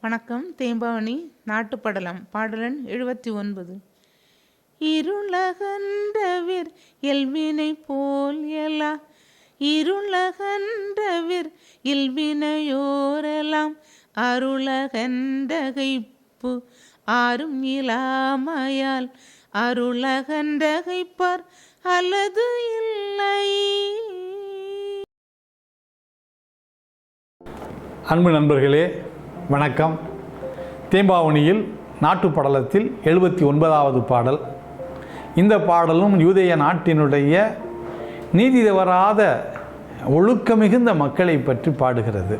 வணக்கம் தேம்பாவணி நாட்டுப்படலம் பாடலன் எழுபத்தி ஒன்பது. இருளகன்றவிர் எல்வினை போல் எலா இருளகன்றவிர் இல்வினையோரெலாம் அருளகண்டகைப்பு ஆறும் இலாமையால் அருளகண்டகைப்பார் அல்லது இல்லை. அன்பு நண்பர்களே வணக்கம். தேம்பாவணியில் நாட்டு படலத்தில் எழுபத்தி ஒன்பதாவது பாடல். இந்த பாடலும் யூதேய நாட்டினுடைய நீதி தவறாத ஒழுக்க மிகுந்த மக்களை பற்றி பாடுகிறது.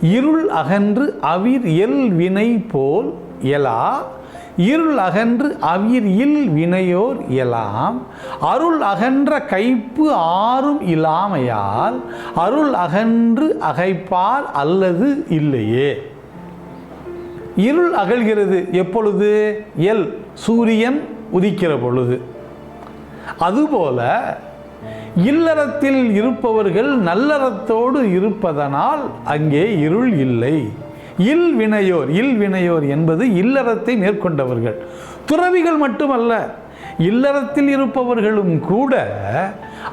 இருள் அகன்று அவிர் எல் வினை போல் எலா இருள் அகன்று அவிர் இல் வினையோர் இயலாம் அருள் அகன்ற கைப்பு ஆறும் இல்லாமையால் அருள் அகன்று அகைப்பால் அல்லது இல்லையே. இருள் அகழ்கிறது எப்பொழுது? எல் சூரியன் உதிக்கிற பொழுது. அதுபோல இல்லறத்தில் இருப்பவர்கள் நல்லறத்தோடு இருப்பதனால் அங்கே இருள் இல்லை. இல் வினையோர் இல் வினையோர் என்பது இல்லறத்தை மேற்கொண்டவர்கள். துறவிகள் மட்டுமல்ல இல்லறத்தில் இருப்பவர்களும் கூட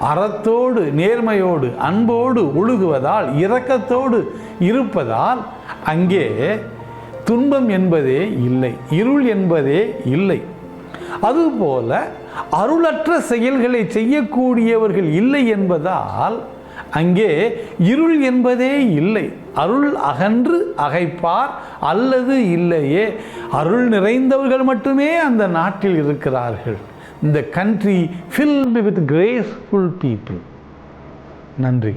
அறத்தோடு நேர்மையோடு அன்போடு ஒழுகுவதால் இரக்கத்தோடு இருப்பதால் அங்கே துன்பம் என்பதே இல்லை இருள் என்பதே இல்லை. அதுபோல அருளற்ற செயல்களை செய்யக்கூடியவர்கள் இல்லை என்பதால் அங்கே இருள் என்பதே இல்லை. அருள் அகன்று அகைப்பார் அல்லது இல்லையே. அருள் நிறைந்தவர்கள் மட்டுமே அந்த நாட்டில் இருக்கிறார்கள். இந்த country filled with graceful people நன்றி.